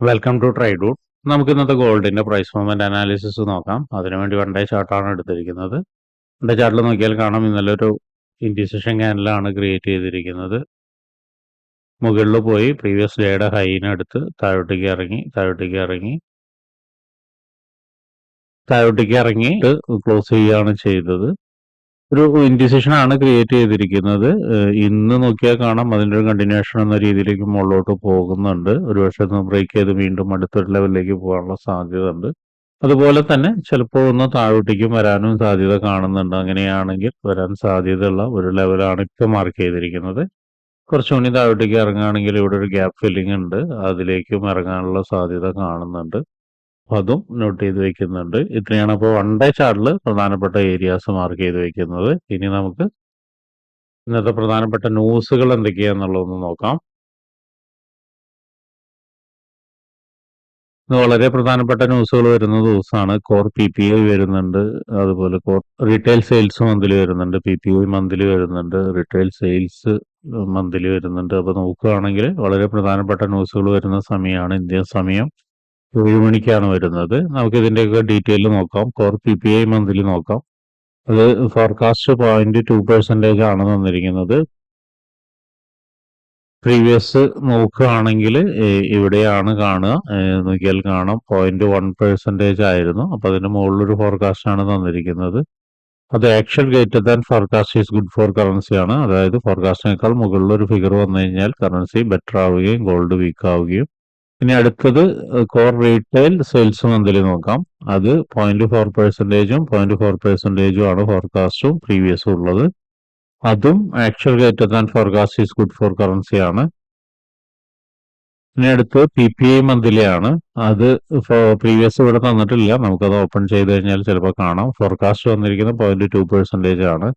Welcome to ട്രൈഡൂട്ട് നമുക്ക് ഇന്നത്തെ ഗോൾഡിന്റെ പ്രൈസ് മൂവ്മെന്റ് അനാലിസിസ് നോക്കാം. അതിനുവേണ്ടി വൺ ഡേ ചാർട്ടാണ് എടുത്തിരിക്കുന്നത്. ഡേ ചാർട്ടിൽ നോക്കിയാൽ കാണാം ഇന്നലെ ഒരു ഇൻഡിസിഷൻ ക്യാനലാണ് ക്രിയേറ്റ് ചെയ്തിരിക്കുന്നത്. മുകളിൽ പോയി പ്രീവിയസ് ഡേയുടെ ഹൈനെ എടുത്ത് താഴോട്ടേക്ക് ഇറങ്ങി താഴോട്ടേക്ക് ഇറങ്ങി. താഴോട്ടേക്ക് ഇറങ്ങി ക്ലോസ് ചെയ്യുകയാണ് ചെയ്തത്. ഒരു ഇൻഡിസിഷൻ ആണ് ക്രിയേറ്റ് ചെയ്തിരിക്കുന്നത് ഇന്ന് നോക്കിയാൽ കാണാം അതിന്റെ ഒരു കണ്ടിന്യൂഷൻ എന്ന രീതിയിലേക്ക് മുകളിലോട്ട് പോകുന്നുണ്ട്. ഒരു പക്ഷേ ഒന്ന് ബ്രേക്ക് ചെയ്ത് വീണ്ടും അടുത്തൊരു ലെവലിലേക്ക് പോകാനുള്ള സാധ്യത ഉണ്ട് അതുപോലെ തന്നെ ചിലപ്പോൾ ഒന്ന് താഴോട്ടേക്കും വരാനും സാധ്യത കാണുന്നുണ്ട്. അങ്ങനെയാണെങ്കിൽ വരാൻ സാധ്യതയുള്ള ഒരു ലെവലാണ് ഇപ്പോൾ മാർക്ക് ചെയ്തിരിക്കുന്നത്. കുറച്ചുകൂടി താഴോട്ടേക്ക് ഇറങ്ങുകയാണെങ്കിൽ ഇവിടെ ഒരു ഗ്യാപ്പ് ഫില്ലിംഗ് ഉണ്ട്. അതിലേക്കും ഇറങ്ങാനുള്ള സാധ്യത കാണുന്നുണ്ട്. അതും നോട്ട് ചെയ്ത് വെക്കുന്നുണ്ട്. ഇത്രയാണ് അപ്പോൾ വൺ ഡേ ചാർട്ടിൽ പ്രധാനപ്പെട്ട ഏരിയാസ് മാർക്ക് ചെയ്ത് വെക്കുന്നത്. ഇനി നമുക്ക് ഇന്നത്തെ പ്രധാനപ്പെട്ട ന്യൂസുകൾ എന്തൊക്കെയാന്നുള്ളതൊന്ന് നോക്കാം. ഇന്ന് വളരെ പ്രധാനപ്പെട്ട ന്യൂസുകൾ വരുന്ന ദിവസമാണ്. കോർ പി പി ഐ വരുന്നുണ്ട്. അതുപോലെ കോർ റീറ്റെയിൽ സെയിൽസ് മന്ത്ലി വരുന്നുണ്ട്. പി പി ഐ മന്ത്ലി വരുന്നുണ്ട്. റീറ്റെയിൽ സെയിൽസ് മന്ത്ലി വരുന്നുണ്ട്. അപ്പോൾ നോക്കുകയാണെങ്കിൽ വളരെ പ്രധാനപ്പെട്ട ന്യൂസുകൾ വരുന്ന സമയമാണ്. ഇന്ത്യൻ സമയം ഏഴ് മണിക്കാണ് വരുന്നത്. നമുക്ക് ഇതിന്റെയൊക്കെ ഡീറ്റെയിൽ നോക്കാം. Core P P I monthly നോക്കാം. അത് ഫോർകാസ്റ്റ് പോയിന്റ് ടു പെർസെന്റേജ് ആണ് തന്നിരിക്കുന്നത്. പ്രീവിയസ് നോക്കുകയാണെങ്കിൽ ഇവിടെയാണ് കാണുക. നോക്കിയാൽ കാണാം. പോയിന്റ് വൺ പെർസെന്റേജ് ആയിരുന്നു. അപ്പൊ അതിന്റെ മുകളിലൊരു ഫോർകാസ്റ്റ് ആണ് തന്നിരിക്കുന്നത്. അത് actual greater than forecast is good for currency ആണ്. അതായത് ഫോർകാസ്റ്റിനേക്കാൾ മുകളിലൊരു ഫിഗർ വന്നു കഴിഞ്ഞാൽ കറൻസി ബെറ്റർ ആവുകയും ഗോൾഡ് വീക്ക് ആവുകയും ഇനി അടുത്തത് കോർ റീറ്റെയിൽ സെയിൽസ് മന്ത്ലി നോക്കാം. അത് പോയിന്റ് ഫോർ പെർസെന്റേജും പോയിന്റ് ഫോർ പെർസെന്റേജും ആണ് ഫോർകാസ്റ്റും പ്രീവിയസും ഉള്ളത്. അതും actual greater than forecast is good for currency ആണ്. ഇനി അടുത്ത് പി പി ഐ മന്ത്ലി ആണ് അത് പ്രീവിയസ് ഇവിടെ തന്നിട്ടില്ല. നമുക്കത് ഓപ്പൺ ചെയ്ത് കഴിഞ്ഞാൽ ചിലപ്പോൾ കാണാം. ഫോർകാസ്റ്റ് വന്നിരിക്കുന്ന പോയിന്റ് ടു പെർസെന്റേജ് ആണ്.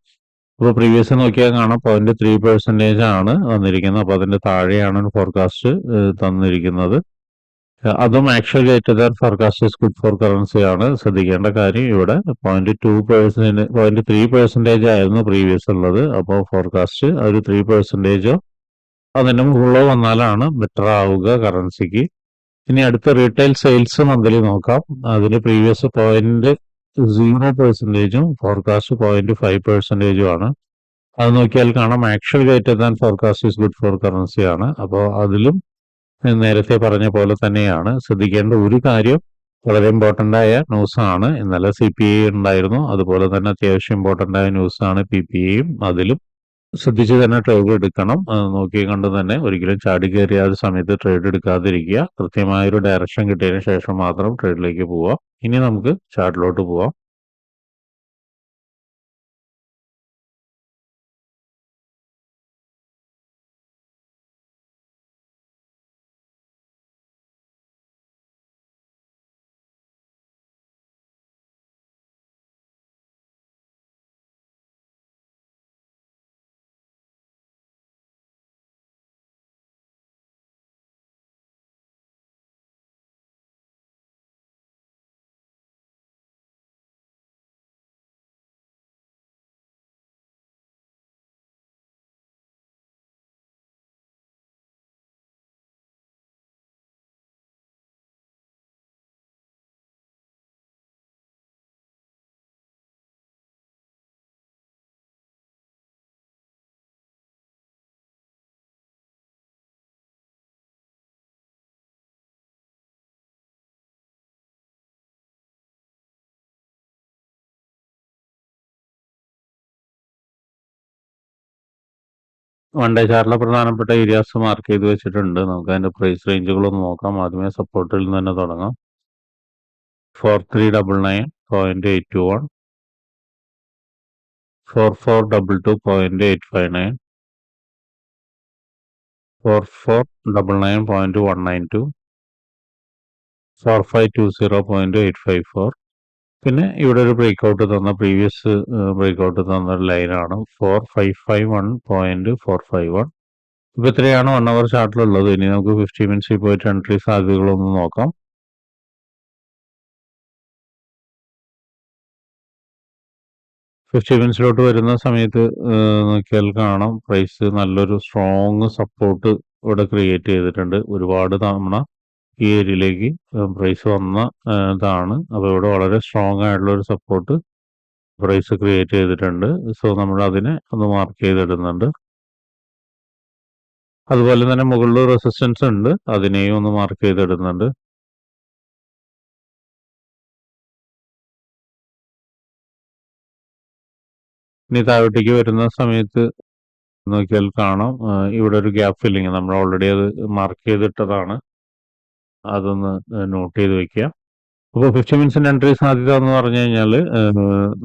അപ്പോൾ പ്രീവിയസ് നോക്കിയാൽ കാണാം. പോയിന്റ് ത്രീ പെർസെന്റേജ് ആണ് വന്നിരിക്കുന്നത്. അപ്പോൾ അതിന്റെ താഴെയാണ് ഫോർകാസ്റ്റ് തന്നിരിക്കുന്നത്. അതും actual greater than forecast good for currency ആണ്. ശ്രദ്ധിക്കേണ്ട കാര്യം ഇവിടെ point two percent point three percentage ആയിരുന്നു പ്രീവിയസ് ഉള്ളത്. അപ്പോൾ ഫോർകാസ്റ്റ് ഒരു ത്രീ പെർസെന്റേജോ അതിന്റെ മുകളിലോ വന്നാലാണ് ബെറ്റർ ആവുക കറൻസിക്ക് ഇനി അടുത്ത റീറ്റെയിൽ സെയിൽസ് മന്ത്ലി നോക്കാം. അതിന് പ്രീവിയസ് പോയിന്റ് സീറോ പെർസെന്റേജും ഫോർകാസ്റ്റ് പോയിന്റ് ഫൈവ് പെർസെന്റേജും ആണ്. അത് നോക്കിയാൽ കാണാം actual greater than forecast is good for currency ആണ്. അപ്പോൾ അതിലും നേരത്തെ പറഞ്ഞ പോലെ തന്നെയാണ്. ശ്രദ്ധിക്കേണ്ട ഒരു കാര്യം വളരെ ഇമ്പോർട്ടന്റ് ആയ ന്യൂസ് ആണ്. ഇന്നലെ സി പി ഐ ഉണ്ടായിരുന്നു. അതുപോലെ തന്നെ അത്യാവശ്യം ഇമ്പോർട്ടന്റ് ആയ ന്യൂസ് ആണ് പി പി ഐയും അതിലും. ശ്രദ്ധിച്ച് തന്നെ ട്രേഡ് എടുക്കണം. നോക്കി കണ്ട് തന്നെ ഒരിക്കലും ചാടി കയറിയ ഒരു സമയത്ത് ട്രേഡ് എടുക്കാതിരിക്കുക. കൃത്യമായൊരു ഡയറക്ഷൻ കിട്ടിയതിന് ശേഷം മാത്രം ട്രേഡിലേക്ക് പോവാം. ഇനി നമുക്ക് ചാർട്ടിലോട്ട് പോവാം. ഡേ ചാർട്ടിലെ പ്രധാനപ്പെട്ട ഏരിയാസ് മാർക്ക് ചെയ്ത് വെച്ചിട്ടുണ്ട്. നമുക്ക് അതിന്റെ പ്രൈസ് റേഞ്ചുകളൊന്ന് നോക്കാം. ആദ്യമേ സപ്പോർട്ടിൽ നിന്ന് തന്നെ തുടങ്ങാം. Four three double nine point eight two one four four double two point eight five nine four four double nine point one nine two four five two zero point eight five four പിന്നെ ഇവിടെ ഒരു break out തന്ന previous break out തന്ന ഒരു ലൈനാണ് four five five one point four five one ഇപ്പൊ ഇത്രയാണ് one hour ചാർട്ടിലുള്ളത് ഇനി നമുക്ക് ഫിഫ്റ്റി മിനിറ്റ്സിൽ പോയിട്ട് എൻട്രി സാധ്യതകളൊന്നും നോക്കാം. ഫിഫ്റ്റി മിനിറ്റ്സിലോട്ട് വരുന്ന സമയത്ത് നോക്കിയാൽ കാണാം. പ്രൈസ് നല്ലൊരു സ്ട്രോങ് സപ്പോർട്ട് ഇവിടെ ക്രിയേറ്റ് ചെയ്തിട്ടുണ്ട്. ഒരുപാട് തവണ ഈ ഏരിയയിലേക്ക് പ്രൈസ് വന്ന ഇതാണ്. അപ്പോൾ ഇവിടെ വളരെ സ്ട്രോങ് ആയിട്ടുള്ള ഒരു സപ്പോർട്ട് പ്രൈസ് ക്രിയേറ്റ് ചെയ്തിട്ടുണ്ട്. സോ നമ്മൾ അതിനെ ഒന്ന് മാർക്ക് ചെയ്തിടുന്നുണ്ട്. അതുപോലെ തന്നെ മുകളിൽ റെസിസ്റ്റൻസ് ഉണ്ട്. അതിനെയും ഒന്ന് മാർക്ക് ചെയ്തിടുന്നുണ്ട്. ഇനി താഴോട്ടേക്ക് വരുന്ന സമയത്ത് നോക്കിയാൽ കാണാം. ഇവിടെ ഒരു ഗ്യാപ്പ് ഫില്ലിങ് നമ്മൾ ഓൾറെഡി അത് മാർക്ക് ചെയ്തിട്ടതാണ്. അതൊന്ന് നോട്ട് ചെയ്ത് വെക്കുക. അപ്പോൾ ഫിഫ്റ്റി മിനിറ്റ്സിന്റെ എൻട്രി സാധ്യത എന്ന് പറഞ്ഞു കഴിഞ്ഞാൽ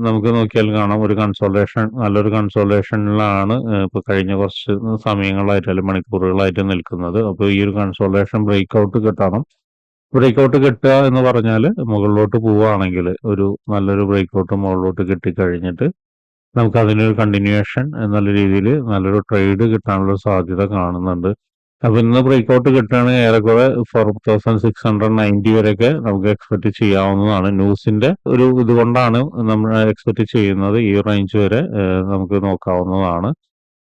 നമുക്ക് നോക്കിയാൽ കാണാം. ഒരു കൺസോൾട്ടേഷൻ നല്ലൊരു കൺസോൾട്ടേഷനിലാണ് ഇപ്പോൾ കഴിഞ്ഞ കുറച്ച് സമയങ്ങളായിട്ട് അല്ലെങ്കിൽ മണിക്കൂറുകളായിട്ട് നിൽക്കുന്നത്. അപ്പോൾ ഈ ഒരു കൺസോൾട്ടേഷൻ ബ്രേക്ക്ഔട്ട് കിട്ടണം. ബ്രേക്ക് ഔട്ട് കിട്ടുക എന്ന് പറഞ്ഞാൽ മുകളിലോട്ട് പോവുകയാണെങ്കിൽ ഒരു നല്ലൊരു ബ്രേക്ക് ഔട്ട് മുകളിലോട്ട് കിട്ടിക്കഴിഞ്ഞിട്ട് നമുക്ക് അതിനൊരു കണ്ടിന്യൂവേഷൻ എന്നുള്ള രീതിയിൽ നല്ലൊരു ട്രേഡ് കിട്ടാനുള്ള സാധ്യത കാണുന്നുണ്ട്. അപ്പൊ ഇന്ന് ബ്രേക്കൗട്ട് കിട്ടുകയാണെങ്കിൽ ഏറെക്കുറെ four thousand six hundred ninety വരെയൊക്കെ നമുക്ക് എക്സ്പെക്ട് ചെയ്യാവുന്നതാണ്. ന്യൂസിന്റെ ഒരു ഇതുകൊണ്ടാണ് നമ്മൾ എക്സ്പെക്ട് ചെയ്യുന്നത് ഈ റേഞ്ച് വരെ നമുക്ക് നോക്കാവുന്നതാണ്.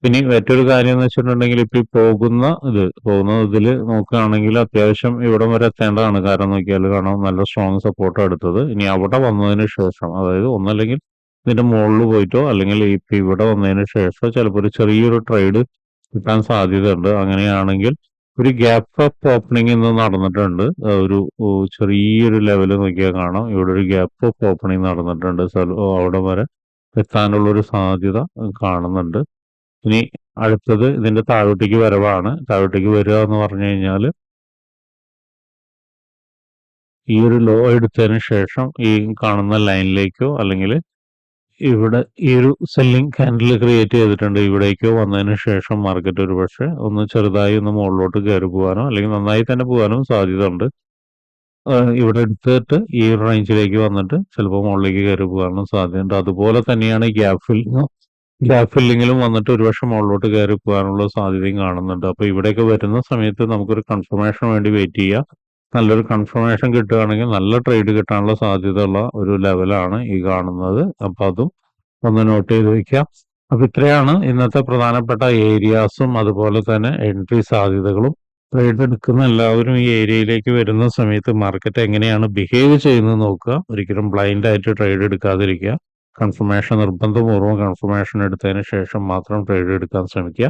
പിന്നെ മറ്റൊരു കാര്യം എന്ന് വെച്ചിട്ടുണ്ടെങ്കിൽ ഇപ്പൊ പോകുന്ന ഇത് പോകുന്ന ഇതിൽ നോക്കുകയാണെങ്കിൽ അത്യാവശ്യം ഇവിടം വരെ എത്തേണ്ടതാണ്. കാരണം നോക്കിയാൽ കാണാം നല്ല സ്ട്രോങ് സപ്പോർട്ട് എടുത്തത്. ഇനി അവിടെ വന്നതിന് ശേഷം അതായത് ഒന്നല്ലെങ്കിൽ ഇതിന്റെ മുകളിൽ പോയിട്ടോ അല്ലെങ്കിൽ ഇപ്പൊ ഇവിടെ വന്നതിന് ശേഷം ചിലപ്പോൾ ഒരു ചെറിയൊരു ട്രേഡ് കിട്ടാൻ സാധ്യതയുണ്ട്. അങ്ങനെയാണെങ്കിൽ ഒരു ഗ്യാപ്പ് അപ്പ് ഓപ്പണിംഗ് ഇന്ന് നടന്നിട്ടുണ്ട്. ഒരു ചെറിയൊരു ലെവൽ നോക്കിയാൽ കാണാം. ഇവിടെ ഒരു ഗ്യാപ്പ് അപ്പ് ഓപ്പണിംഗ് നടന്നിട്ടുണ്ട്. അവിടെ വരെ എത്താനുള്ള ഒരു സാധ്യത കാണുന്നുണ്ട്. ഇനി അടുത്തത് ഇതിന്റെ താഴോട്ടേക്ക് വരവാണ്. താഴോട്ടേക്ക് വരിക എന്ന് പറഞ്ഞു കഴിഞ്ഞാൽ ഈ ഒരു ലോ എടുത്തതിന് ശേഷം ഈ കാണുന്ന ലൈനിലേക്കോ അല്ലെങ്കിൽ ഇവിടെ ഈ ഒരു സെല്ലിംഗ് ക്യാൻഡിൽ ക്രിയേറ്റ് ചെയ്തിട്ടുണ്ട്. ഇവിടേക്കോ വന്നതിന് ശേഷം മാർക്കറ്റ് ഒരു പക്ഷേ ഒന്ന് ചെറുതായി ഒന്ന് മുകളിലോട്ട് കയറി പോകാനോ അല്ലെങ്കിൽ നന്നായി തന്നെ പോകാനും സാധ്യത ഉണ്ട്. ഇവിടെ എടുത്തിട്ട് ഈ ഒരു റേഞ്ചിലേക്ക് വന്നിട്ട് ചിലപ്പോൾ മുകളിലേക്ക് കയറി പോകാനും സാധ്യതയുണ്ട് അതുപോലെ തന്നെയാണ് ഈ ഗ്യാപ്പ് ഫില്ലിങ് ഗ്യാപ്പ് ഫില്ലിങ്ങിലും വന്നിട്ട് ഒരുപക്ഷെ മുകളിലോട്ട് കയറി പോകാനുള്ള സാധ്യതയും കാണുന്നുണ്ട്. അപ്പോൾ ഇവിടെയൊക്കെ വരുന്ന സമയത്ത് നമുക്കൊരു കൺഫർമേഷൻ വേണ്ടി വെയിറ്റ് ചെയ്യുക നല്ലൊരു കൺഫർമേഷൻ കിട്ടുകയാണെങ്കിൽ നല്ല ട്രേഡ് കിട്ടാനുള്ള സാധ്യതയുള്ള ഒരു ലെവലാണ് ഈ കാണുന്നത്. അപ്പൊ അതും ഒന്ന് നോട്ട് ചെയ്ത് വെക്കാം. അപ്പൊ ഇത്രയാണ് ഇന്നത്തെ പ്രധാനപ്പെട്ട ഏരിയാസും അതുപോലെ തന്നെ എൻട്രി സാധ്യതകളും. ട്രേഡ് എടുക്കുന്ന എല്ലാവരും ഈ ഏരിയയിലേക്ക് വരുന്ന സമയത്ത് മാർക്കറ്റ് എങ്ങനെയാണ് ബിഹേവ് ചെയ്യുന്നത് നോക്കുക. ഒരിക്കലും ബ്ലൈൻഡ് ആയിട്ട് ട്രേഡ് എടുക്കാതിരിക്കുക. കൺഫർമേഷൻ നിർബന്ധപൂർവം കൺഫർമേഷൻ എടുത്തതിന് ശേഷം മാത്രം ട്രേഡ് എടുക്കാൻ ശ്രമിക്കുക.